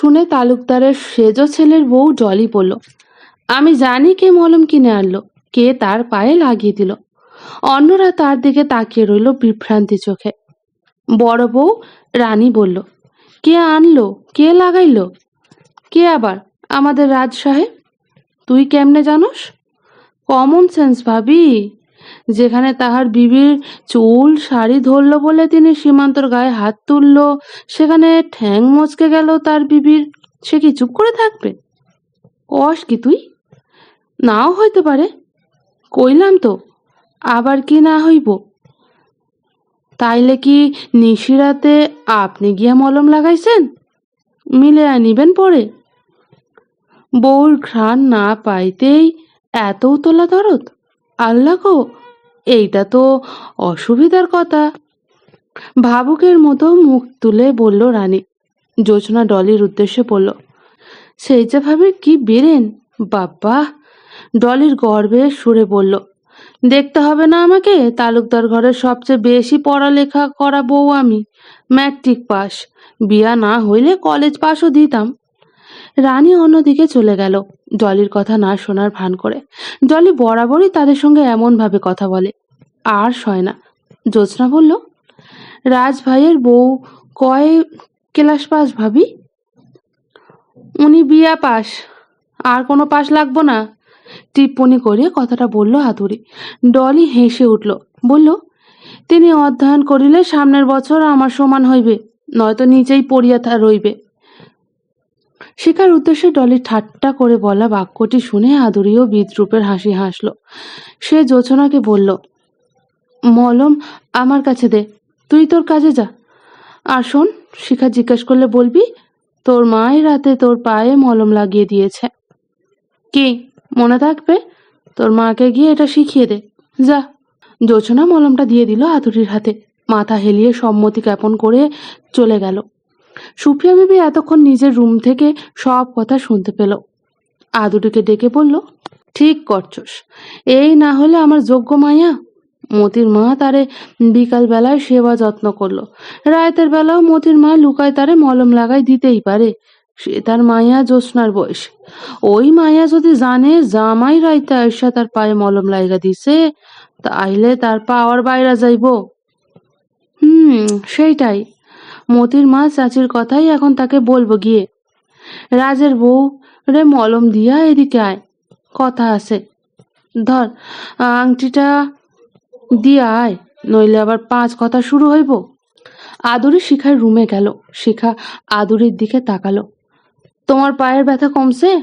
শুনে তালুকদারের সেজ ছেলের বউ জলি বলল আমি জানি কে মলম কিনে আনলো, কে তার পায়ে লাগিয়ে দিল অন্যরা তার দিকে তাকিয়ে রইল বিভ্রান্তি চোখে। বড় বউ রানী বলল, কে আনলো, কে লাগাইল? কে আবার আমাদের রাজ সাহেব? তুই কেমনে জানোস? কমন সেন্স ভাবি। যেখানে তাহার বিবির চুল শাড়ি ধরলো বলে তিনি সীমান্তর গায়ে হাত তুলল, সেখানে ঠ্যাং মচকে গেল তার বিবির। সে কি চুপ করে থাকবে? কস কি তুই? নাও হইতে পারে। কইলাম তো, আবার কি না হইব? তাইলে কি নিশিরাতে আপনি গিয়া মলম লাগাইছেন? মিলে আনিবেন পরে। বউর ঘ্রাণ না পাইতেই এত তোলা দরদ? আল্লাহ গো! এইটা তো অসুবিধার কথা। ভাবুকের মতো মুখ তুলে বলল রানী। জোছনা ডলির উদ্দেশ্যে বলল সেই যে ভাবে কি বেরেন? বাবা ডলির গর্বে সুরে বলল, দেখতে হবে না আমাকে, তালুকদার ঘরের সবচেয়ে বেশি পড়ালেখা করা বউ আমি। Matric pass. বিয়া না হইলে কলেজ পাসও দিতাম। রানী অন্যদিকে চলে গেল, ডলির কথা না শোনার ভান করে। ডলি বরাবরই তাদের সঙ্গে এমনভাবে কথা বলে। আর সয় না। জ্যোৎস্না বলল, রাজ ভাইয়ের বউ কয় ক্লাস পাস ভাবি? উনি বিয়া পাস, আর কোনো পাস লাগবো না। টিপ্পনি করে কথাটা বলল হাতুড়ি। ডলি হেসে উঠল, বলল, তিনি অধ্যয়ন করিলে সামনের বছর আমার সমান হইবে, নয়তো নিচেই পড়িয়া রইবে। শিকার উদ্দেশ্যে ডলি ঠাট্টা করে বলা বাক্যটি শুনে আদুরিও বিদ্রুপের হাসি হাসল। সে যোচনাকে বলল মলম আমার কাছে দে, তুই তোর কাজে যা। আর শোন, শিখা জিজ্ঞেস করলে বলবি, তোর মাই রাতে তোর পায়ে মলম লাগিয়ে দিয়েছে। কি, মনে থাকবে? তোর মাকে গিয়ে এটা শিখিয়ে দে। যা। যোচনা মলমটা দিয়ে দিল আতুরির হাতে। মাথা হেলিয়ে সম্মতি জ্ঞাপন করে চলে গেল। সুফিয়া বিবি এতক্ষণ নিজের রুম থেকে সব কথা শুনতে পেল। আদুটিকে ডেকে বলল, ঠিক করছস। এই না হলে আমার যোগ্য মাইয়া মতির মা তারে বিকাল বেলায় সেবা যত্ন করল। রায়তের বেলাও মতির মা লুকায় তারে মলম লাগাই দিতেই পারে। সে তার মায়া জ্যোৎস্নার বয়স। ওই মায়া যদি জানে, জামাই রাইতে আয়সা তার পায়ে মলম লাইগা দিছে, তাইলে তার পাওয়ার বাইরা যাইব। হুম, সেইটাই। মতির মা চাচির কথাই এখন তাকে বলব গিয়ে। রাজের বউ রে মলম দিয়া এদিকে আয়। কথা আছে। ধর, আংটিটা দিয়া আয়, নইলে আবার পাঁচ কথা শুরু হইব। আদুরি শিখার রুমে গেল। শিখা আদুরির দিকে তাকালো। তোমার পায়ের ব্যথা কমছে?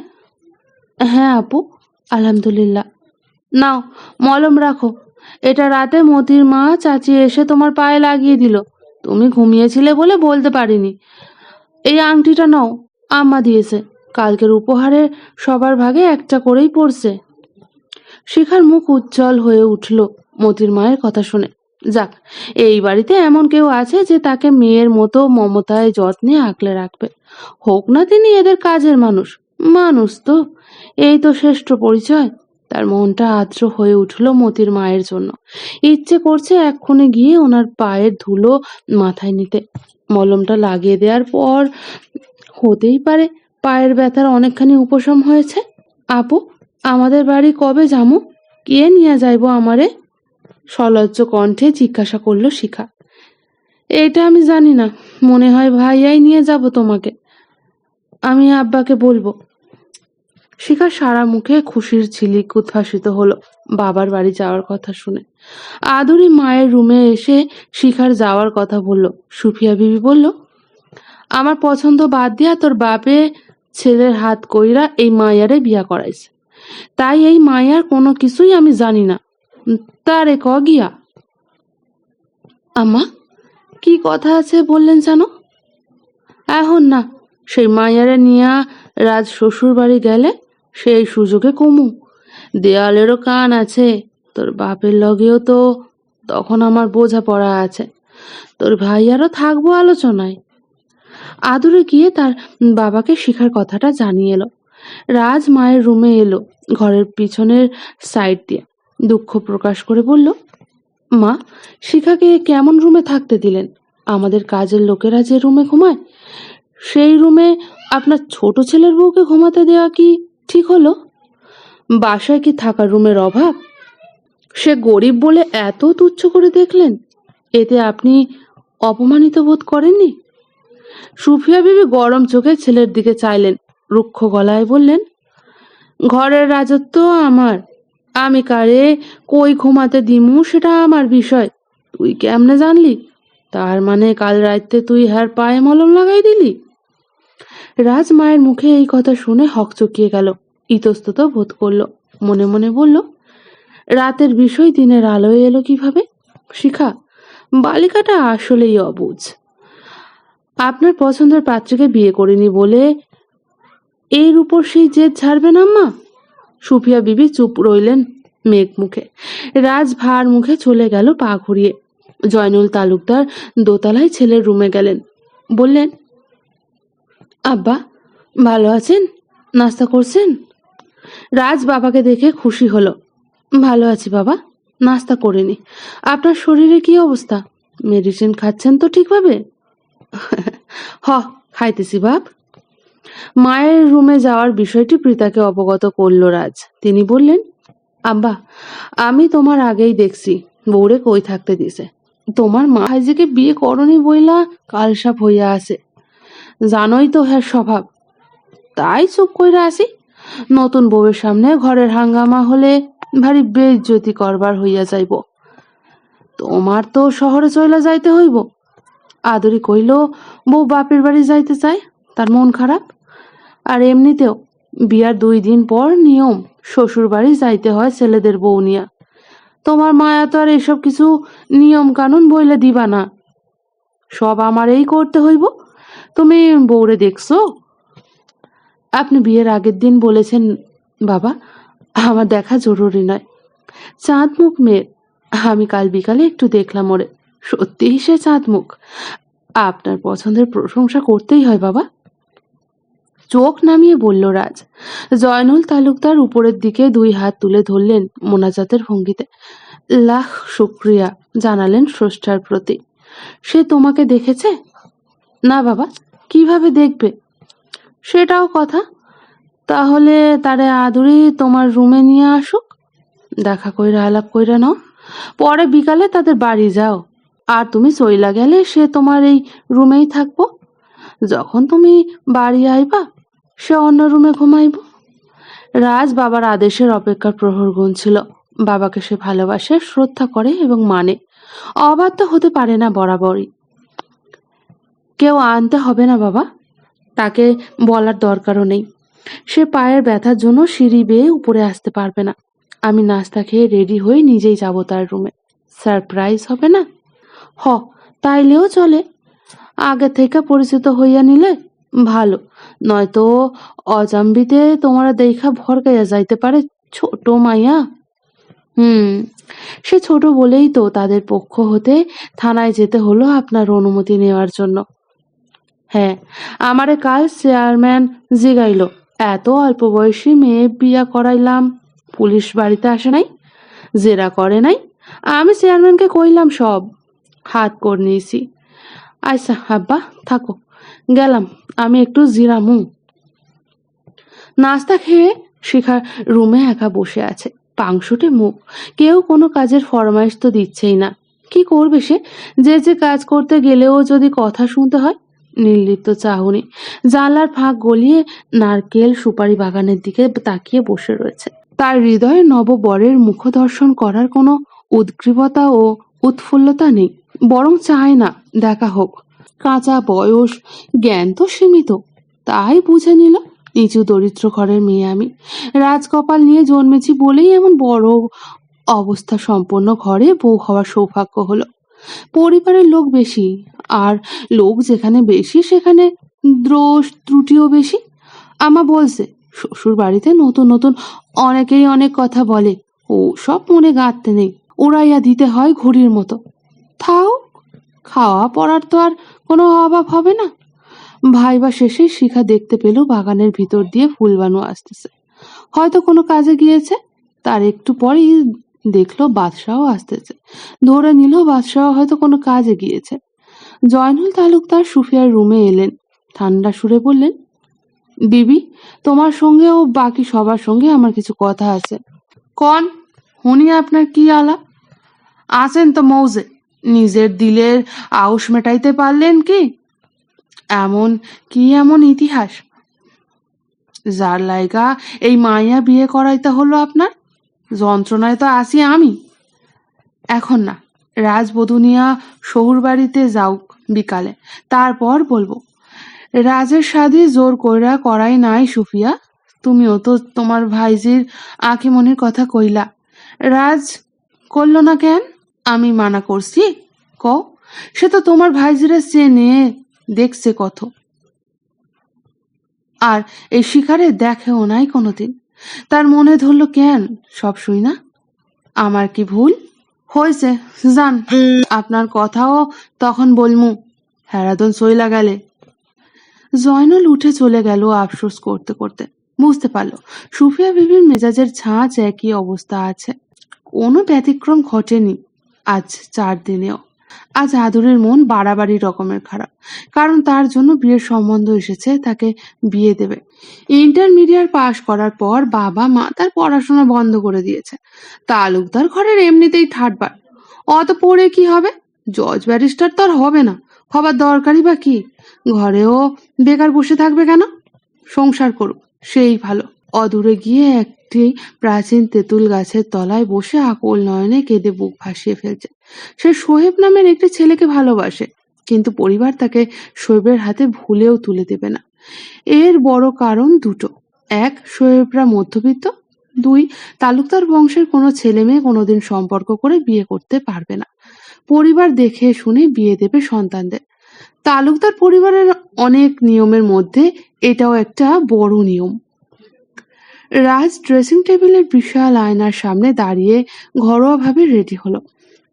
হ্যাঁ আপু, আলহামদুলিল্লাহ। নাও, মলম রাখো। এটা রাতে মতির মা চাচি এসে তোমার পায়ে লাগিয়ে দিল। তুমি ঘুমিয়েছিলে বলে বলতে পারিনি। এই আংটিটা নাও, আম্মা দিয়েছে। কালকের উপহারে সবার ভাগে একটা করেই পড়ছে শিখার মুখ উজ্জ্বল হয়ে উঠল। মতির মায়ের কথা শুনে। যাক, এই বাড়িতে এমন কেউ আছে যে তাকে মেয়ের মতো মমতায় যত্নে আঁকলে রাখবে। হোক না তিনি এদের কাজের মানুষ। মানুষ তো। এই তো শ্রেষ্ঠ পরিচয়। তার মনটা আর্দ্র হয়ে উঠল মতির মায়ের জন্য। ইচ্ছে করছে এক্ষুনি গিয়ে ওনার পায়ের ধুলো মাথায় নিতে। মলমটা লাগিয়ে দেওয়ার পর হতেই পারে পায়ের ব্যথার অনেকখানি উপশম হয়েছে। আপু, আমাদের বাড়ি কবে যামু কে নিয়ে যাইব আমারে? সলজ্জ কণ্ঠে জিজ্ঞাসা করল শিখা। এটা আমি জানি না। মনে হয় ভাইয়াই নিয়ে যাব তোমাকে। আমি আব্বাকে বলব। শিখা সারা মুখে খুশির ঝিলিক উদ্ভাসিত হলো বাবার বাড়ি যাওয়ার কথা শুনে। আদুরি মায়ের রুমে এসে শিখার যাওয়ার কথা বলল। সুফিয়া বিবি বলল, আমার পছন্দ বাদ দিয়া তোর বাপে ছেলের হাত কইরা এই মায়ারে বিয়া করাইছে। তাই এই মায়ার কোনো কিছুই আমি জানি না। তারে ক গিয়া? আমা কি কথা আছে বললেন জানো? এখন না, সেই মায়ারে নিয়া রাজ শ্বশুর বাড়ি গেলে সেই সুযোগে কমু। দেয়ালেরও কান আছে, তোর বাপের লগেও তো তখন আমার বোঝা পড়া আছে। তোর ভাইয়ারও থাকব আলোচনায়। আদুরে গিয়ে তার বাবাকে শিখার কথাটা জানিয়ে এলো। রাজ মায়ের রুমে এলো, ঘরের পিছনের সাইড দিয়ে। দুঃখ প্রকাশ করে বলল, মা, শিখাকে কেমন রুমে থাকতে দিলেন? আমাদের কাজের লোকেরা যে রুমে ঘুমায়, সেই রুমে আপনার ছোট ছেলের বউকে ঘুমাতে দেওয়া কি ঠিক হলো? বাসায় কি থাকার রুমের অভাব? সে গরিব বলে এত তুচ্ছ করে দেখলেন, এতে আপনি অপমানিত বোধ করেননি? সুফিয়া বিবি গরম চোখে ছেলের দিকে চাইলেন, রুক্ষ গলায় বললেন, ঘরের রাজত্ব আমার আমি কারে কই ঘুমাতে দিমু সেটা আমার বিষয়। তুই কেমনে জানলি? তার মানে কাল রাইতে তুই হ্যার পায়ে মলম লাগাই দিলি? রাজ মায়ের মুখে এই কথা শুনে হকচকিয়ে গেল। ইতস্তত বোধ করল, মনে মনে বলল, রাতের বিষয় দিনের আলোয় এলো কীভাবে? শিখা, বালিকাটা আসলেই অবুঝ। আপনার পছন্দের পাত্রকে বিয়ে করিনি বলে এর উপর সেই জেদ ছাড়বেন আম্মা? সুফিয়া বিবি চুপ রইলেন মেঘ মুখে। রাজ ভার মুখে চলে গেল পা ঘুরিয়ে। জয়নুল তালুকদার দোতলায় ছেলের রুমে গেলেন। বললেন, আব্বা, ভালো আছেন? নাস্তা করছেন? রাজ বাবাকে দেখে খুশি হলো। ভালো আছি বাবা, নাস্তা করিনি। আপনার শরীরে কি অবস্থা? মেডিসিন খাচ্ছেন তো ঠিকভাবে? হ, খাইতেছি বাপ। মায়ের রুমে যাওয়ার বিষয়টি প্রীতাকে অবগত করল রাজ। তিনি বললেন আব্বা আমি তোমার আগেই দেখছি, বউরে কই থাকতে দিছে। তোমার মা হাইজিকে বিয়ে করনি বইলা কালসাপ হইয়া আছে। জানোই তো হ্যাঁ স্বভাব। তাই চুপ কইরা আসি নতুন বউয়ের সামনে ঘরের হাঙ্গামা হলে ভারী বেইজ্জতি করবার হইয়া যাইব। তোমার তো শহরে চইলা যাইতে হইব। আদরি কইল, বউ বাপের বাড়ি যাইতে চায়? তার মন খারাপ? আর এমনিতেও বিয়ার দুই দিন পর নিয়ম শ্বশুর বাড়ি যাইতে হয় ছেলেদের বউ নিয়া। তোমার মায়া তো আর এসব কিছু নিয়ম কানুন বইলে দিবা না। সব আমার এই করতে হইব। তুমি বউরে দেখছ? আপনি বিয়ের আগের দিন বলেছেন, বাবা, আমার দেখা জরুরি নয়। চাঁদ মুখ মেয়ের, আমি কাল বিকালে একটু দেখলাম ওরে। সত্যিই সে চাঁদ মুখ। আপনার পছন্দের প্রশংসা করতেই হয়, বাবা। চোখ নামিয়ে বলল, রাজ। জয়নুল তালুকদার উপরের দিকে দুই হাত তুলে ধরলেন মোনাজাতের ভঙ্গিতে। লাখ শুক্রিয়া, জানালেন স্রষ্টার প্রতি। সে তোমাকে দেখেছে? না বাবা, কীভাবে দেখবে? সেটাও কথা। তাহলে তারে আদুরি তোমার রুমে নিয়ে আসুক। দেখা কইরা আলাপ কইরা নাও। পরে বিকালে তাদের বাড়ি যাও। আর তুমি চইলা গেলে সে তোমার এই রুমেই থাকব। যখন তুমি বাড়ি আইবা সে অন্য রুমে ঘুমাইব? রাজ বাবার আদেশের অপেক্ষার প্রহর গুনছিল। বাবাকে সে ভালোবাসে, শ্রদ্ধা করে এবং মানে। অবাধ্য হতে পারে না বরাবরই। কেউ আনতে হবে না বাবা। তাকে বলার দরকারও নেই। সে পায়ের ব্যথার জন্য সিঁড়ি বেয়ে উপরে আসতে পারবে না। আমি নাস্তা খেয়ে রেডি হয়ে নিজেই যাব তার রুমে। সারপ্রাইজ হবে না? হ, তাইলেও চলে। আগে থেকে পরিচিত হইয়া নিলে ভালো। নয়তো অজাম্বিতে তোমরা দেখা ভরকাইয়া যাইতে পারে, ছোট মাইয়া। হুম, সে ছোট বলেই তো তাদের পক্ষ হতে থানায় যেতে হলো আপনার অনুমতি নেওয়ার জন্য। হ্যাঁ আমারে কাল চেয়ারম্যান জিগাইল। এত অল্প বয়সী মেয়ে বিয়া করাইলাম, পুলিশ বাড়িতে আসে নাই, জেরা করে নাই। আমি চেয়ারম্যানকে কইলাম সব, হাত করে নিয়েছি। আচ্ছা আব্বা, থাকো। গেলাম, আমি একটু জিরামু। নাস্তা খেয়ে শিখা রুমে একা বসে আছে, পাংশুটে মুখ। কেউ কোনো কাজের ফরমাইশ তো দিচ্ছেই না। কি করবে সে? যে যে কাজ করতে গেলেও যদি কথা শুনতে হয়, নির্লিপ্ত চাহনি। জানলার ফাঁক গলিয়ে নারকেল সুপারি বাগানের দিকে তাকিয়ে বসে রয়েছে। তার হৃদয়ে নববরের মুখ দর্শন করার কোনো উদ্গ্রীবতা ও উৎফুল্লতা নেই, বরং চায় না, দেখা হোক। কাঁচা বয়স, জ্ঞান তো সীমিত। তাই বুঝে নিল নিচু দরিদ্র ঘরের মেয়ে আমি। রাজকপাল নিয়ে জন্মেছি বলেই এমন বড় অবস্থা সম্পন্ন ঘরে বউ হওয়ার সৌভাগ্য হলো। পরিবারের লোক বেশি, আর লোক যেখানে বেশি সেখানে দ্রোষ ত্রুটিও বেশি। আমা বলছে, শ্বশুর বাড়িতে নতুন নতুন অনেকেই অনেক কথা বলে, ও সব মনে গাঁথতে নেই। উড়াইয়া দিতে হয় ঘড়ির মতো। থাও খাওয়া পড়ার তো আর কোনো অভাব হবে না। ভাইবা শেষে শিখা দেখতে পেল বাগানের ভিতর দিয়ে ফুলবানু আসতেছে। হয়তো কোনো কাজে গিয়েছে, তার একটু পরেই দেখল বাদশাহ আসতেছে। ধরে নিল বাদশাহ হয়তো কোনো কাজে গিয়েছে। জয়নুল তালুকদার সুফিয়ার রুমে এলেন। ঠান্ডা সুরে বললেন, বিবি, তোমার সঙ্গে ও বাকি সবার সঙ্গে আমার কিছু কথা আছে। কন, হুনি আপনার কি আলাপ আছেন তো মৌজে। নিজের দিলের আউস মেটাইতে পারলেন কি? এমন কি এমন ইতিহাস? যার লাইগা এই মাইয়া বিয়ে করাইতে হলো আপনার? যন্ত্রণায় তো আসি আমি। এখন না রাজবধূনিয়া শহুর বাড়িতে যাওক বিকালে, তারপর বলব। রাজের শাদি জোর কইরা করাই নাই সুফিয়া, তুমিও তো তোমার ভাইজির আঁকিমনির কথা কইলা। রাজ করল না কেন? আমি মানা করছি? ক? সে তো তোমার ভাইজিরে চেনে, দেখছে কত। আর এই শিকারে দেখেও নাই কোনোদিন। তার মনে ধরলো কেন? সব শুই না? আমার কি ভুল? হয়েছে জান আপনার কথাও তখন বলমু। হেরাদন সইলা গেলে জয়নুল উঠে চলে গেল আফসোস করতে করতে। বুঝতে পারল, সুফিয়া বিবির মেজাজের ছাঁচ একই অবস্থা আছে। কোনো ব্যতিক্রম ঘটেনি। আজ চার দিনেও। আজ আদরের মন বাড়াবাড়ি রকমের খারাপ। কারণ তার জন্য বিয়ের সম্বন্ধ এসেছে, তাকে বিয়ে দেবে। ইন্টারমিডিয়েট পাশ করার পর বাবা মা তার পড়াশোনা বন্ধ করে দিয়েছে। তালুকদার ঘরের এমনিতেই ঠাটবার অত পড়ে কি হবে? জজ ব্যারিস্টার তো আর হবে না। হবার দরকারই বা কি? ঘরেও বেকার বসে থাকবে কেন? সংসার করুক, সেই ভালো। অদূরে গিয়ে একটি প্রাচীন তেঁতুল গাছের তলায় বসে আকল নয়নে কেঁদে বুক ভাসিয়ে ফেলছে। সে সোহেব নামের একটি ছেলেকে ভালোবাসে, কিন্তু পরিবার তাকে শোয়েবের হাতে ভুলেও তুলে দেবে না। এর বড় কারণ দুটো। এক শোয়েবরা মধ্যবিত্ত। দুই, তালুকদার বংশের কোনো ছেলে মেয়ে কোনোদিন সম্পর্ক করে বিয়ে করতে পারবে না। পরিবার দেখে শুনে বিয়ে দেবে সন্তানদের। তালুকদার পরিবারের অনেক নিয়মের মধ্যে এটাও একটা বড় নিয়ম। রাজ ড্রেসিং টেবিলের বিশাল আয়নার সামনে দাঁড়িয়ে ঘরোয়াভাবে রেডি হলো।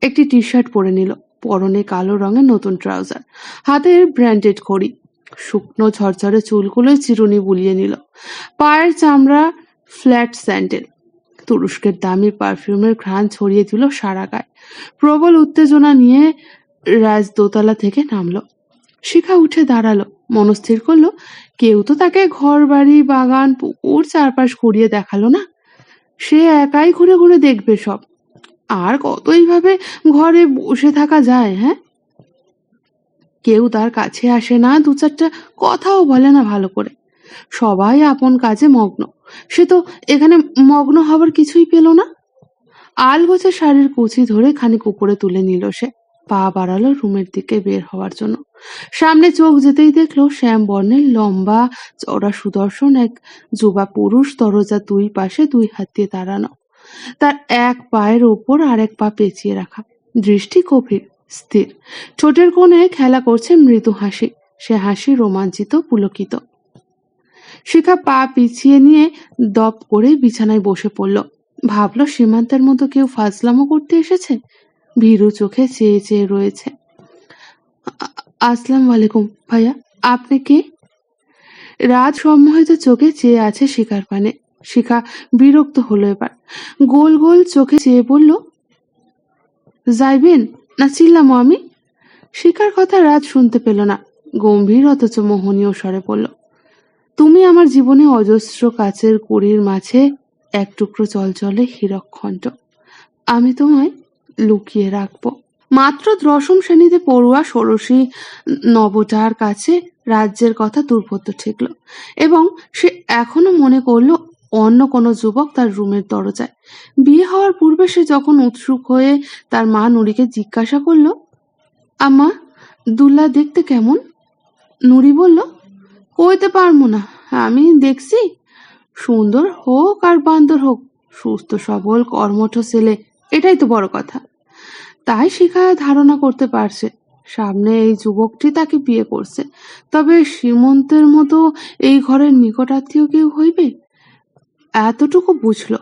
একটি টি শার্ট পরে নিল, পরনে কালো রঙের নতুন ট্রাউজার হাতে ব্র্যান্ডেড ঘড়ি। শুকনো ঝরঝরে চুলগুলোয় চিরুনি বুলিয়ে নিল। পায়ের চামড়া ফ্ল্যাট স্যান্ডেল তুরস্কের দামি পারফিউমের ঘ্রাণ ছড়িয়ে দিল সারা গায়ে। প্রবল উত্তেজনা নিয়ে রাজ দোতলা থেকে নামলো। শিখা উঠে দাঁড়াল, মনস্থির করল কেউ তো তাকে ঘর বাড়ি বাগান, পুকুর চারপাশ ঘুরিয়ে দেখাল না। সে একাই ঘুরে ঘুরে দেখবে সব। আর কত এইভাবে ঘরে বসে থাকা যায় হ্যাঁ? কেউ তার কাছে আসে না, দু চারটা কথাও বলে না ভালো করে। সবাই আপন কাজে মগ্ন। সে তো এখানে মগ্ন হবার কিছুই পেল না। আল আলগোছে শাড়ির কুচি ধরে খানিক উপরে তুলে নিল সে। পা বাড়ালো রুমের দিকে বের হওয়ার জন্য। সামনে চোখ যেতেই দেখল শ্যাম বর্ণের লম্বা চড়া সুদর্শন এক যুবা পুরুষ, দরজা দুই পাশে দুই হাত দিয়ে দাঁড়ানো। তার এক পায়ের ওপর আর পা পেঁচিয়ে রাখা। দৃষ্টি গভীর, স্থির। ঠোঁটের কোণে খেলা করছে মৃদু হাসি। সে হাসি রোমাঞ্চিত, পুলকিত। শিখা পা পিছিয়ে নিয়ে দপ করে বিছানায় বসে পড়ল। ভাবলো, সীমান্তের মতো কেউ ফাজলামো করতে এসেছে? ভীরু চোখে চেয়ে চেয়ে রয়েছে। আসসালামু আলাইকুম, ভাইয়া। আপনি কে? রাজ সম্মোহিত চোখে চেয়ে আছে শিকার পানে। শিখা বিরক্ত হলো এবার। গোল গোল চোখে চেয়ে বলল যাইবেন না চিল্লামো আমি? শিকার কথা রাজ শুনতে পেল না। গম্ভীর অথচ মোহনীয় স্বরে বলল, তুমি আমার জীবনে অজস্র কাচের কুড়ির মাঝে এক টুকরো চলচলে হীরকখণ্ড। আমি তোমায় লুকিয়ে রাখব। মাত্র দশম শ্রেণীতে পড়ুয়া ষোড়শী নবটার কাছে রাজ্যের কথা দুর্বোধ্য ঠেকল এবং সে এখনও মনে করল অন্য কোনো যুবক তার রুমের দরজায়। বিয়ে হওয়ার পূর্বে সে যখন উৎসুক হয়ে তার মা নুরিকে জিজ্ঞাসা করল, আম্মা, দুল্লা দেখতে কেমন? নুরি বলল, কইতে পারব না, আমি দেখছি। সুন্দর হোক আর বান্দর হোক, সুস্থ সবল কর্মঠ ছেলে, এটাই তো বড় কথা। তাই শিখা ধারণা করতে পারছে। সামনে এই যুবকটি তাকে বিয়ে করছে। তবে সীমন্তের মতো এই ঘরের নিকটাত্মীয় কেউ হইবে? এতটুকু বুঝলো।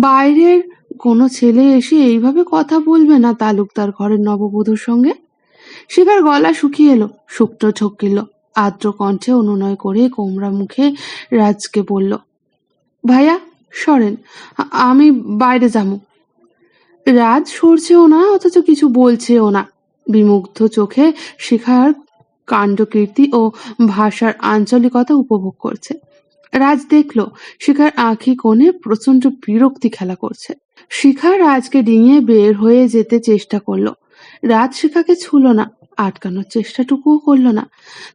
বাইরের কোনো ছেলে এসে এইভাবে কথা বলবে না তালুকদার ঘরের নববধূর সঙ্গে? শিখার গলা শুকিয়ে এলো শুকনো ঠকিল আর্দ্র কণ্ঠে অনুনয় করে কোমরা মুখে রাজকে বলল, ভাইয়া, সরেন আমি বাইরে যাব। রাজ সরছেও না, অথচ কিছু বলছেও না। বিমুগ্ধ চোখে শিখার কাণ্ডকীর্তি ও ভাষার আঞ্চলিকতা উপভোগ করছে। রাজ দেখল, শিখার আঁখি কোণে প্রচণ্ড বিরক্তি খেলা করছে। শিখা রাজকে ডিঙিয়ে বের হয়ে যেতে চেষ্টা করল। রাজ শিখাকে ছুলো না, আটকানোর চেষ্টাটুকুও করল না।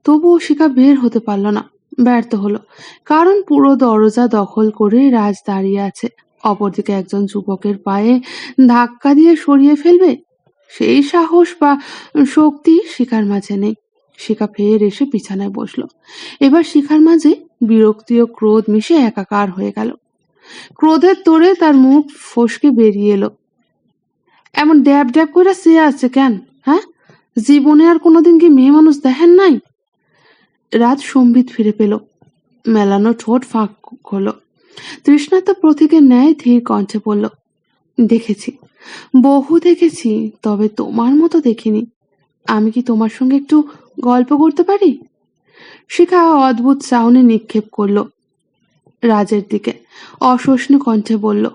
তবুও শিখা বের হতে পারল না, ব্যর্থ হলো। কারণ পুরো দরজা দখল করে রাজ দাঁড়িয়ে আছে। অপরদিকে একজন যুবকের পায়ে ধাক্কা দিয়ে সরিয়ে ফেলবে? সেই সাহস বা শক্তি শিখার মাঝে নেই। শিখা ফের এসে বিছানায় বসল। এবার শিখার মাঝে বিরক্তি ও ক্রোধ মিশে একাকার হয়ে গেল। ক্রোধের তোড়ে তার মুখ ফসকে বেরিয়ে এলো। এমন ড্যাব ড্যাব করে সে আছে কেন হ্যাঁ? জীবনে আর কোনোদিন কি মেয়ে মানুষ দেখেন নাই? রাত সম্বিত ফিরে পেল। মেলানো ঠোঁট ফাঁক হলো তৃষ্ণার্ত প্রতীকের ন্যায় ধীর কণ্ঠে পড়ল দেখেছি। বহু দেখেছি, তবে তোমার মতো দেখিনি। আমি কি তোমার সঙ্গে একটু গল্প করতে পারি? শিখা অদ্ভুত চাউনি নিক্ষেপ করল। রাজের দিকে অসষ্ণ কণ্ঠে বলল,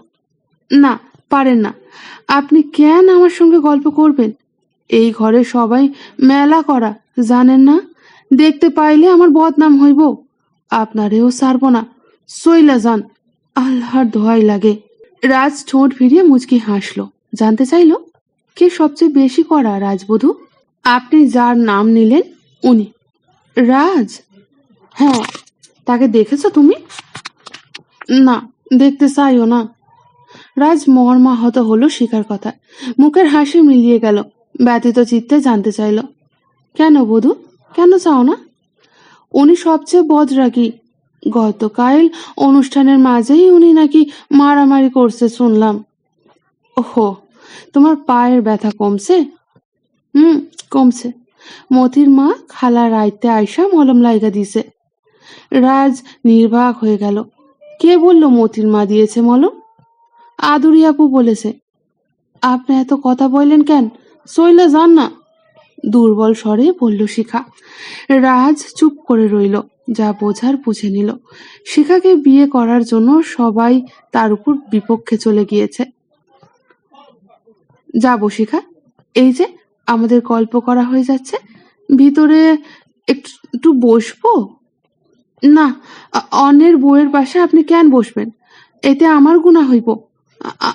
না, পারেন না। আপনি কেন আমার সঙ্গে গল্প করবেন? এই ঘরে সবাই মেলা করা, জানেন না? দেখতে পাইলে আমার বদনাম হইব। আপনারেও সারব না। সইলা যান। আল্লাহর দোহাই লাগে। রাজ ঠোঁট ফিরিয়ে মুচকি হাসলো। জানতে চাইলো, কে সবচেয়ে বেশি করা রাজবধূ? আপনি যার নাম নিলেন, উনি। রাজ? হ্যাঁ তাকে দেখেছ তুমি? না, দেখতে চাইও না। রাজ মর্মাহত হলো শিকার কথা। মুখের হাসি মিলিয়ে গেল। ব্যতীত চিত্তে জানতে চাইল, কেন বধু? কেন চাও না? উনি সবচেয়ে বদরাগী। গতকাল অনুষ্ঠানের মাঝেই উনি নাকি মারামারি করছে শুনলাম। ওহো, তোমার পায়ের ব্যথা কমছে? হুম, কমছে। মতির মা খালা রাইতে আইসা মলম লাইগা দিছে। রাজ নির্বাক হয়ে গেল। কে বলল মতির মা দিয়েছে মলম? আদুরি আপু বলেছে। আপনি এত কথা বললেন কেন? সইলে যান না। দুর্বল স্বরে বলল শিখা। রাজ চুপ করে রইল। যা বোঝার বুঝে নিল। শিখাকে বিয়ে করার জন্য সবাই তার উপর বিপক্ষে চলে গিয়েছে। যাব, শিখা। এই যে, আমাদের গল্প করা হয়ে যাচ্ছে। ভিতরে একটু বসবো? না, অন্যের বউয়ের পাশে আপনি কেন বসবেন? এতে আমার গুণা হইব।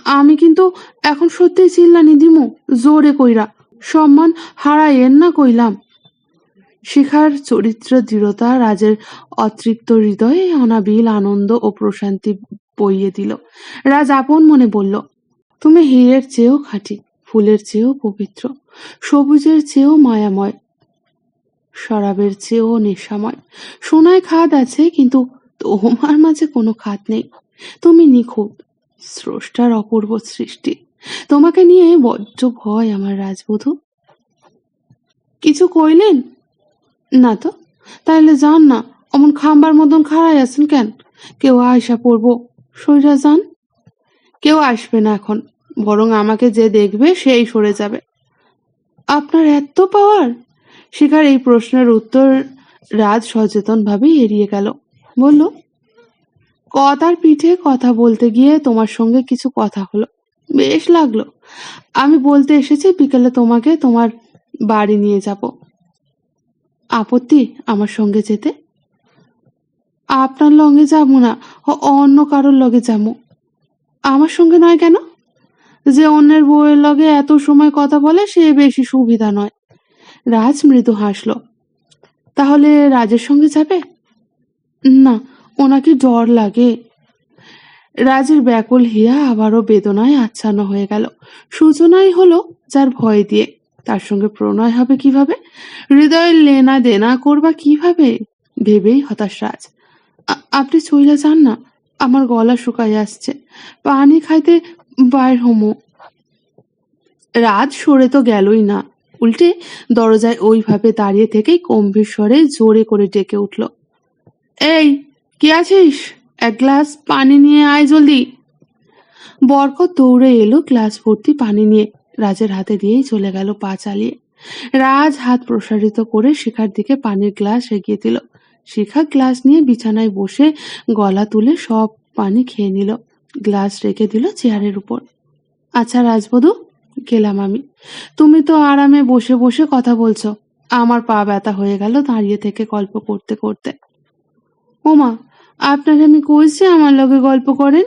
আমি কিন্তু এখন সত্যি চিল্লানি দিমু, জোরে কইরা। সম্মান হারাইয়েন না কইলাম। শিখার চরিত্র দৃঢ়তা, রাজের অতৃপ্ত হৃদয়ে অনাবিল আনন্দ ও প্রশান্তি বইয়ে দিল। রাজ আপন মনে বলল, তুমি হীরের চেয়েও খাঁটি, ফুলের চেয়েও পবিত্র, সবুজের চেয়েও মায়াময়, শরাবের চেয়েও নেশাময়। সোনায় খাদ আছে, কিন্তু তোমার মাঝে কোনো খাদ নেই। তুমি নিখুঁত, স্রষ্টার অপূর্ব সৃষ্টি। তোমাকে নিয়ে বড্ড ভয় আমার রাজবধূ। কিছু কইলেন? না তো? তাইলে যান না, অমন খাম্বার মতন খাড়াই আছেন কেন? কেউ আয়সা পড়ব, সইরা যান। কেউ আসবে না এখন, বরং আমাকে যে দেখবে সেই সরে যাবে। আপনার এত পাওয়ার? শিকার এই প্রশ্নের উত্তর রাজ সচেতন ভাবে এড়িয়ে গেল। বলল, কথার পিঠে কথা বলতে গিয়ে তোমার সঙ্গে কিছু কথা হলো। বেশ লাগল। আমি বলতে এসেছি, বিকেলে তোমাকে তোমার বাড়ি নিয়ে যাব। আপত্তি আমার সঙ্গে যেতে? আপনার লগে যাব না অন্য কারোর লগে যাব। আমার সঙ্গে নয় কেন? যে অন্যের বউয়ের লগে এত সময় কথা বলে সে বেশি সুবিধা নয়। রাজ মৃদু হাসলো। তাহলে রাজের সঙ্গে যাবে? না, ওনাকে জ্বর লাগে। রাজের ব্যাকুল হিয়া আবারও বেদনায় আচ্ছন্ন হয়ে গেল। সূচনাই হলো যার ভয় দিয়ে। তার সঙ্গে প্রণয় হবে কীভাবে? হৃদয়ের লেনা দেনা করবা কীভাবে? ভেবেই হতাশ রাজ। আপনি চইলা যান না, আমার গলা শুকাই আসছে। পানি খাইতে বাইর হমো। রাত সরে তো গেলই না। উল্টে দরজায় ওইভাবে দাঁড়িয়ে থেকেই গম্ভীর স্বরে জোরে করে ডেকে উঠল, এই, কে আছিস? এক গ্লাস পানি নিয়ে আয় জলদি। বরকত দৌড়ে এলো, গ্লাস ভর্তি পানি নিয়ে। রাজের হাতে দিয়েই চলে গেল পা চালিয়ে। রাজ হাত প্রসারিত করে শিখার দিকে পানির গ্লাস এগিয়ে দিল। শিখা গ্লাস নিয়ে বিছানায় বসে গলা তুলে সব পানি খেয়ে নিল। গ্লাস রেখে দিল চেয়ারের উপর। আচ্ছা রাজবধূ, গেলাম আমি। তুমি তো আরামে বসে বসে কথা বলছো। আমার পা ব্যথা হয়ে গেল দাঁড়িয়ে থেকে গল্প করতে করতে। ওমা, আপনাকে আমি কইছি আমার লগে গল্প করেন?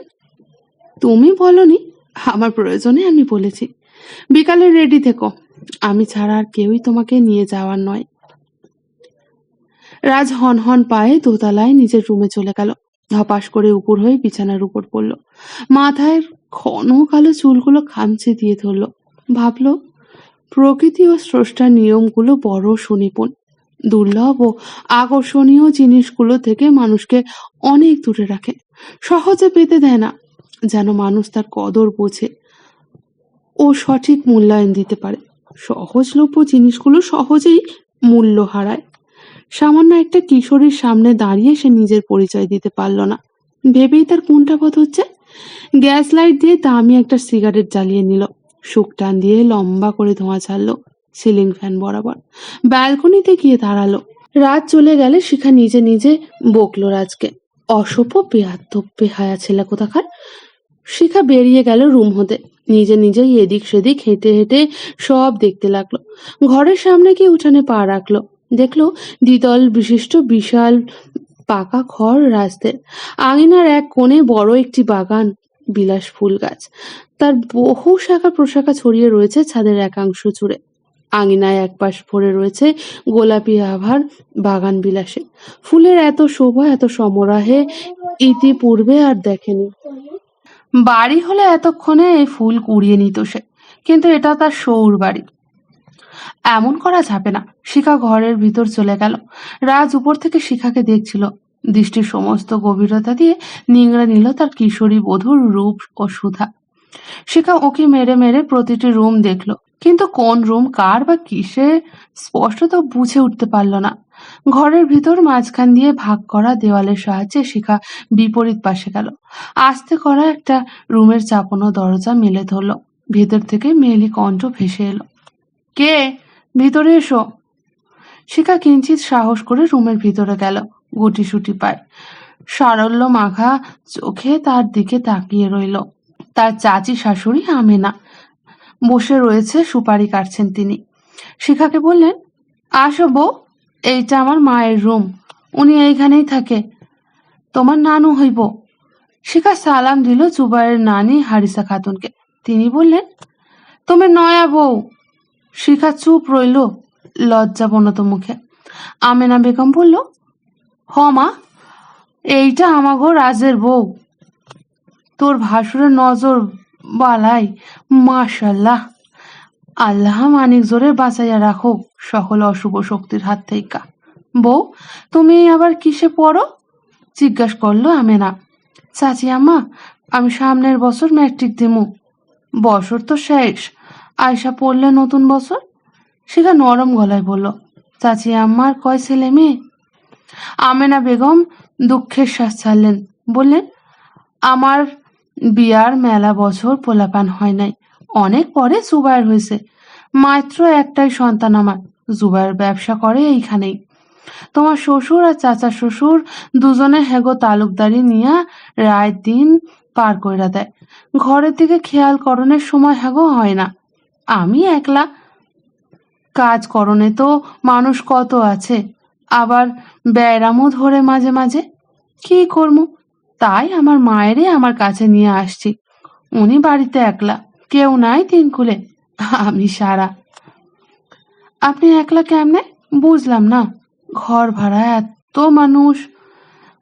তুমি বলনি, আমার প্রয়োজনে আমি বলেছি। বিকালে রেডি থেকো। আমি ছাড়া আর কেউই তোমাকে নিয়ে যাওয়ার নয়। রাজ হন হন পায়ে দোতলায় নিজের রুমে চলে গেল। ধপাস করে উপর হয়ে বিছানার উপর পড়ল। মাথায় ঘন কালো চুলগুলো খামচে দিয়ে ধরল। ভাবল, প্রকৃতি ও স্রষ্টার নিয়মগুলো বড় সুনিপুণ। দুর্লভ ও আকর্ষণীয় জিনিসগুলো থেকে মানুষকে অনেক দূরে রাখে। সহজে পেতে দেয় না, যেন মানুষ তার কদর বোঝে। ও সঠিক মূল্যায়ন দিতে পারে। সহজলভ্য জিনিসগুলো সহজেই মূল্য হারায়। সামান্য একটা কিশোরীর সামনে দাঁড়িয়ে সে নিজের পরিচয় দিতে পারল না। ভেবেই তার কোনটা বোধ হচ্ছে? গ্যাস লাইট দিয়ে দামি একটা সিগারেট জ্বালিয়ে নিল। শুক টান দিয়ে লম্বা করে ধোঁয়া ছাড়লো সিলিং ফ্যান বরাবর। ব্যালকনিতে গিয়ে দাঁড়াল। রাত চলে গেলে শিখা নিজে নিজে বকলো রাজকে। অসভ্য বেহাত্তব বেহায়া ছেলে কোথাকার? শিখা বেরিয়ে গেল রুম হতে। নিজে নিজেই এদিক সেদিক হেঁটে হেঁটে সব দেখতে লাগল। ঘরের সামনে কি উঠানে পা রাখল। দেখল দ্বিতল বিশিষ্ট বিশাল পাকা খড় রাস্তের আঙিনার এক কোণে বড় একটি বাগান, বিলাস ফুল গাছ। তার বহু শাখা প্রশাখা ছড়িয়ে রয়েছে ছাদের একাংশ জুড়ে। আঙিনায় এক পাশ ভরে রয়েছে গোলাপি আভার বাগান বিলাসে। ফুলের এত শোভা, এত সমরাহে ইতিপূর্বে আর দেখেনি। বাড়ি হলে এতক্ষণে এই ফুল কুড়িয়ে নিত সে, কিন্তু এটা তার সৌর বাড়ি। এমন করা যাবে না, শিখা ঘরের ভিতর চলে গেল। রাজ উপর থেকে শিখাকে দেখছিল। দৃষ্টির সমস্ত গভীরতা দিয়ে নিংড়ে নিল তার কিশোরী বধুর রূপ ও সুধা। শিখা ওকে মেরে মেরে প্রতিটি রুম দেখল। কিন্তু কোন রুম কার বা কিসে স্পষ্টত বুঝে উঠতে পারল না। ঘরের ভিতর মাঝখান দিয়ে ভাগ করা দেওয়ালের সাহায্যে শিখা বিপরীত পাশে গেল। আস্তে করা একটা রুমের চাপানো দরজা মেলে ধরলো। ভেতর থেকে মেলি কণ্ঠ ভেসে এলো। কে? ভিতরে এসো। শিখা কিঞ্চিত সাহস করে রুমের ভিতরে গেল গুটি সুটি পায়। সারল্য মাখা চোখে তার দিকে তাকিয়ে রইল। তার চাচি শাশুড়ি আমেনা। বসে রয়েছে, সুপারি কাটছেন তিনি। শিখাকে বললেন, আসো বউ, এইটা আমার মায়ের রুম। উনি এইখানেই থাকে। তোমার নানু হইব। শিখা সালাম দিল জুবাইয়ের নানি হারিসা খাতুনকে। তিনি বললেন, তুমি নয়া বউ। শিখা চুপ রইল লজ্জাবনত মুখে। আমেনা বেগম বলল, হ মা, এইটা আমাগো রাজের বউ। তোর ভাসুরের নজর বালাই, মাশাল্লাহ। আল্লাহ মানিক জোরে বাঁচাইয়া রাখো সকল অশুভ শক্তির হাত থেকে বউ, তুমি আবার কিসে পড়ো? জিজ্ঞাসা করল আমেনা। চাচি আম্মা, আমি সামনের বছর ম্যাট্রিক দিমু। বছর তো শেষ। আয়সা পড়লে নতুন বছর? সেটা নরম গলায় বলল। চাচি আম্মার কয় ছেলে মেয়ে? আমেনা বেগম দুঃখের শ্বাস ছাড়লেন। বললেন, আমার বিয়ার মেলা বছর পোলাপান হয় নাই। অনেক পরে জুবায়ের হয়েছে। মাত্র একটাই সন্তান আমার। জুবায়ের ব্যবসা করে এইখানেই। তোমার শ্বশুর আর চাচা শ্বশুর দুজনে হেগো তালুকদারি নিয়া রায়ের দিন পার কইরা দেয়। ঘরের দিকে খেয়াল করণের সময় হেগো হয় না। আমি একলা। কাজ করণে তো মানুষ কত আছে। আবার ব্যায়ামও ধরে মাঝে মাঝে। কি করব তাই আমার মায়েরই আমার কাছে নিয়ে আসছি। উনি বাড়িতে একলা, কেউ নাই তিন খুলে আমি সারা। আপনি একলা কেমনে? বুঝলাম না। ঘর ভাড়া এত মানুষ।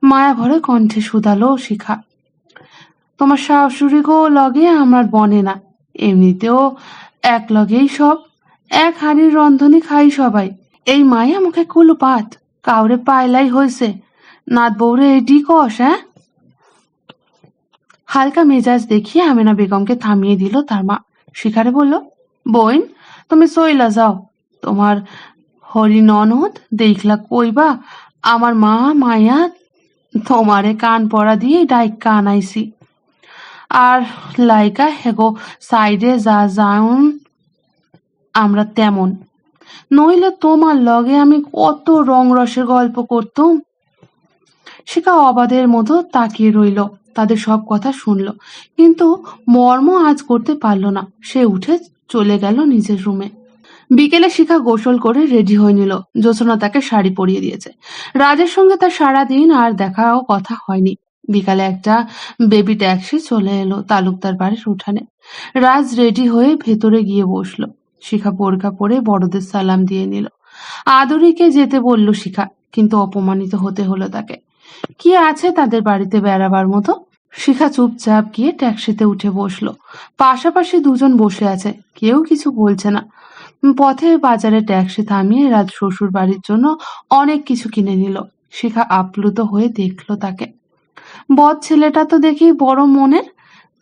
মায়া ভরে কণ্ঠে শুধালো শিখা। তোমার শাশুড়ি গো লগে আমার বনে না। এমনিতেও এক লগেই সব। এক হাড়ির রন্ধনই খাই সবাই। এই মায়া মুখে কুলো পাত কাউরে পাইলাই হয়েছে নাত বউরে এটি কস হ্যাঁ? হালকা মেজাজ দেখিয়ে আমেনা বেগমকে থামিয়ে দিল। তার মা শিখারে বলল বইন তুমি সইলা যাও। তোমার হরি ননদ দেখলা কইবা, আমার মা মায়া তোমারে কান পড়া দিয়ে ডাইকা আনাইছি। আর লাইকা হেগো সাইডে যা যাউন আমরা তেমন। নইলে তোমার লগে আমি কত রং রসের গল্প করতুম? শিখা অবাধের মতো তাকিয়ে রইল। তাদের সব কথা শুনল। কিন্তু মর্ম আজ করতে পারল না। সে উঠে চলে গেল নিজের রুমে। বিকেলে শিখা গোসল করে রেডি হয়ে নিল। জ্যোৎস্না তাকে শাড়ি পরিয়ে দিয়েছে। রাজের সঙ্গে তার সারাদিন আর দেখাও কথা হয়নি। বিকালে একটা বেবি ট্যাক্সি চলে এলো তালুকদার বাড়ির উঠানে। রাজ রেডি হয়ে ভেতরে গিয়ে বসল। শিখা বোরকা পরে বড়দের সালাম দিয়ে নিল। আদরিকে যেতে বলল শিখা, কিন্তু অপমানিত হতে হলো তাকে। কি আছে তাদের বাড়িতে বেড়াবার মতো? শিখা চুপচাপ গিয়ে ট্যাক্সিতে উঠে বসল। পাশাপাশি দুজন বসে আছে, কেউ কিছু বলছে না। পথে বাজারে ট্যাক্সি থামিয়ে রাজ শ্বশুর বাড়ির জন্য অনেক কিছু কিনে নিল। শিখা আপ্লুত হয়ে দেখল তাকে। বদ ছেলেটা তো দেখি বড় মনের?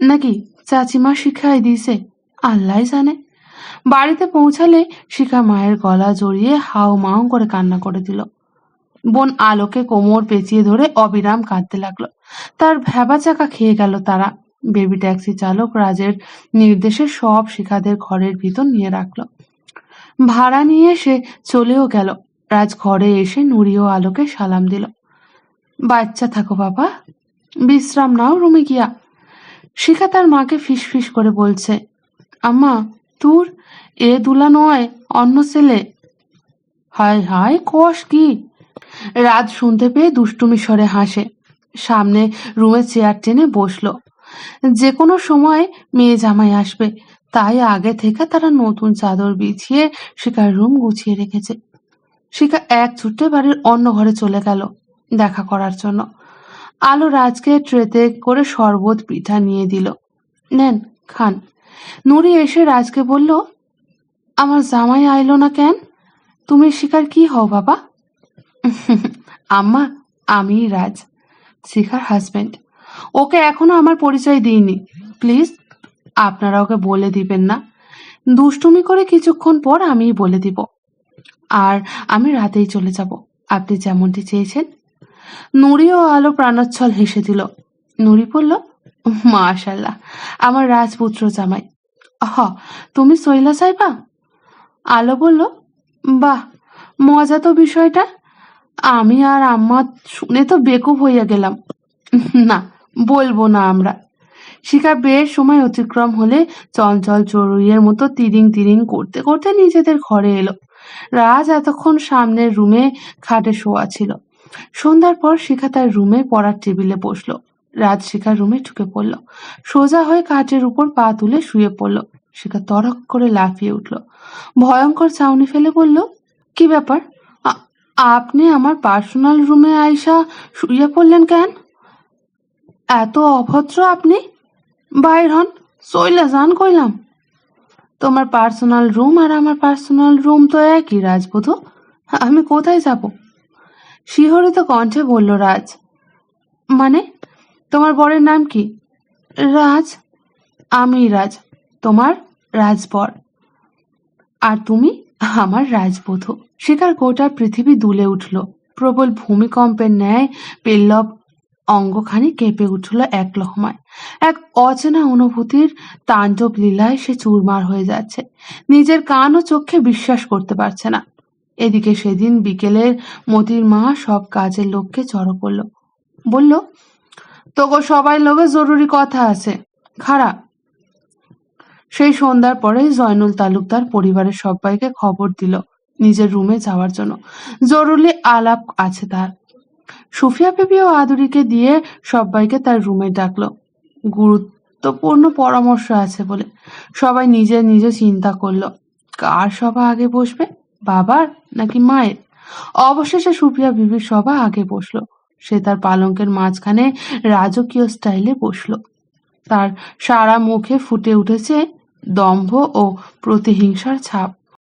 নাকি চাচিমা শিখাই দিয়েছে? আল্লাহ জানে। বাড়িতে পৌঁছালে শিখা মায়ের গলা জড়িয়ে হাও মাও করে কান্না করে দিল। বোন আলোকে কোমর পেঁচিয়ে ধরে অবিরাম কাঁদতে লাগল। তার ভ্যাবা চাকা খেয়ে গেল তারা। বেবি ট্যাক্সি চালক রাজের নির্দেশে সব শিখাদের ঘরের ভিতর নিয়ে রাখল। ভাড়া নিয়ে সে চলেও গেল। রাজ ঘরে এসে নুরি ও আলোকে সালাম দিল। বাচ্চা থাকো বাবা, বিশ্রাম নাও রুমে গিয়া। শিখা তার মাকে ফিস ফিস করে বলছে, আম্মা, তোর এ দুলা নয়, অন্য ছেলে। হায় হায় কষ কি? রাত শুনতে পেয়ে দুষ্টুমি স্বরে হাসে। সামনে রুমে চেয়ার টেনে বসল। যে কোনো সময় মেয়ে জামাই আসবে, তাই আগে থেকে তারা নতুন চাদর বিছিয়ে শিকার রুম গুছিয়ে রেখেছে। শিখা এক ছুটে বাড়ির অন্য ঘরে চলে গেল দেখা করার জন্য। আলো রাজকে ট্রেতে করে শরবত, পিঠা নিয়ে দিল। নেন, খান। নুরি এসে রাজকে বলল, আমার জামাই আইলো না কেন? তুমি শিকার কি হও বাবা? আম্মা, আমি রাজ, শিখার হাজবেন্ড ওকে এখনও আমার পরিচয় দিইনি। প্লিজ আপনারা ওকে বলে দিবেন না। দুষ্টুমি করে কিছুক্ষণ পর আমিই বলে দিব। আর আমি রাতেই চলে যাব। আপনি যেমনটি চেয়েছেন। নুরি ও আলো প্রাণোচ্ছল হেসে দিল। নুরি বলল মাশাল্লাহ আমার রাজপুত্র জামাই। হ তুমি সইলা চাইবা আলো বলল, বাহ, মজা তো বিষয়টা। আমি আর আম্মা শুনে তো বেকুব হইয়া গেলাম। না, বলব না আমরা। শিখা বেশ সময় অতিক্রম হলে চঞ্চল চড়ুইয়ের মতো তিরিং তিরিং করতে করতে নিজেদের ঘরে এলো। রাজ এতক্ষণ সামনের রুমে খাটে শোয়া ছিল। সন্ধ্যার পর শিখা তার রুমে পড়ার টেবিলে বসল। রাজ শিখার রুমে ঢুকে পড়ল। সোজা হয়ে কাঠের উপর পা তুলে শুয়ে পড়ল। শিখা তরক করে লাফিয়ে উঠল। ভয়ঙ্কর চাউনি ফেলে বলল, কি ব্যাপার? আপনি আমার পার্সোনাল রুমে আইসা শুয়ে পড়লেন কেন? এত অভদ্র আপনি। বাইর হন সইলা যান কইলাম। তোমার পার্সোনাল রুম আর আমার পার্সোনাল রুম তো একই রাজবধূ। আমি কোথায় যাব? শিহরিত কণ্ঠে বলল, রাজ মানে তোমার বরের নাম কি? রাজ, আমি রাজ, তোমার রাজবর। আর তুমি আমার রাজবধূ। শিকার গোটা পৃথিবী দুলে উঠল। প্রবল ভূমিকম্পের ন্যায় পেল্লব অঙ্গখানি কেঁপে উঠল এক লহমায়। এক অচেনা অনুভূতির তাণ্ডব লীলায় সে চুরমার হয়ে যাচ্ছে। নিজের কান ও চোখে বিশ্বাস করতে পারছে না। এদিকে সেদিন বিকেলের মতির মা সব কাজের লোককে জড়ো করল। বলল, তোগো সবাই লোকে জরুরি কথা আছে। খারাপ সেই সন্ধ্যার পরে জয়নুল তালুকদার পরিবারের সবাইকে খবর দিল। নিজের রুমে যাওয়ার জন্য। জরুরি আলাপ আছে তার। সুফিয়া বেবি ও আদুরিকে দিয়ে সবাইকে তার রুমে ডাকলো। গুরুত্বপূর্ণ পরামর্শ আছে বলে সবাই নিজে নিজে চিন্তা করল। কার সভা আগে বসবে? বাবার নাকি মায়ের? অবশেষে সুফিয়া বিবির সভা আগে বসল। সে তার পালঙ্কের মাঝখানে রাজকীয় স্টাইলে বসল। তার সারা মুখে ফুটে উঠেছে দম্ভ ও প্রতিহিংসার ছাপ।